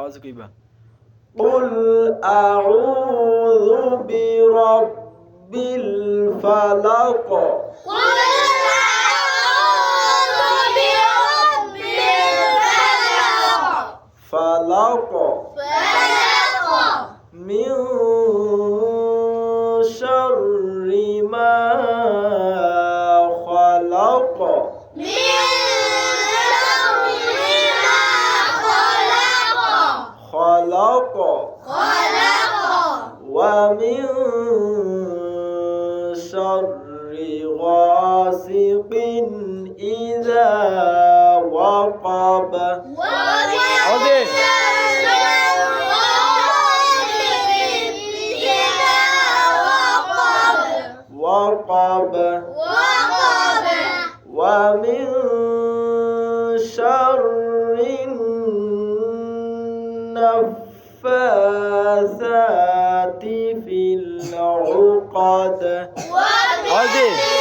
আওয়াজ কইবা قل أعوذ برب الفلق قل أعوذ برب الفلق فلق فلق من شر ما خلق من خلق خلق ومن شر غاسق إذا وقب. ومن. شر غاسق إذا وقب. وقب وقب ومن شر النفاثات في العقد أوكي.